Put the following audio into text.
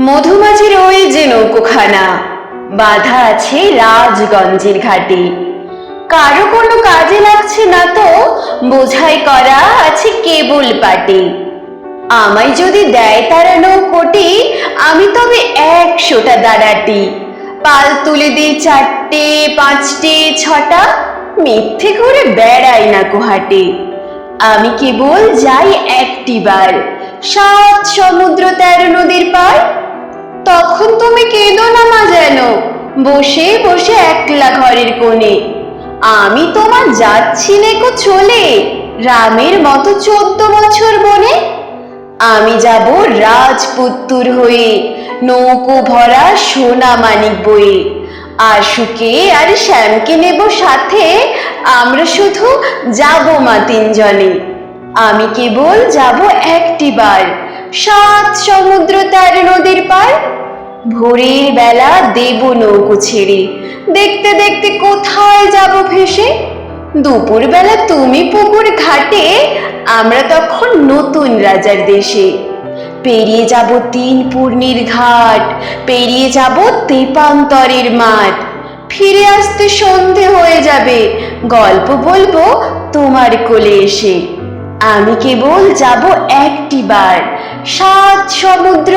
মধুমাছির ওই যে নৌকোখানা, বাধা আছে রাজগঞ্জের ঘাটে। কারও কোনো কাজে লাগছে না তো, বোঝাই করা আছে কেবল পাটে। আমায় যদি দেয় তারা নৌকোটি, আমি তবে একশোটা দাঁড়াটি। পাল তুলে দিই চারটে, পাঁচটে, ছটা, মিথ্যে করে বেড়াই না কোহাটে আমি কেবল যাই একটিবার, সাত সমুদ্র তেরো নদীর পার তখন তুমি কেঁদো না মা যেন। বসে বসে একলা ঘরের কোণে। আমি তোমার যাচ্ছি নেকো চলে, রামের মতো চোদ্দ বছর বনে। আমি যাব রাজপুত্তুর হয়ে, নৌকো ভরা সোনা মানিক বয়ে। আর সুকে আর শ্যামকে নেব সাথে, আমরা শুধু যাব মা তিনজনে। আমি কেবল যাব একটিবার সাত সমুদ্র তেরো নদীর পার। ভোরের বেলা দেব নৌকো ছেড়ে। দেখতে দেখতে কোথায় যাব ভেসে? দুপুর বেলা তুমি পুকুর ঘাটে, আমরা তখন নতুন রাজার দেশে। পেরিয়ে যাব তিন পূর্ণির ঘাট, পেরিয়ে যাব তেপান্তরের মাঠ। ফিরে আসতে সন্ধে হয়ে যাবে, গল্প বলব তোমার কোলে এসে। আমি কেবল যাব একটি বার সাত সমুদ্র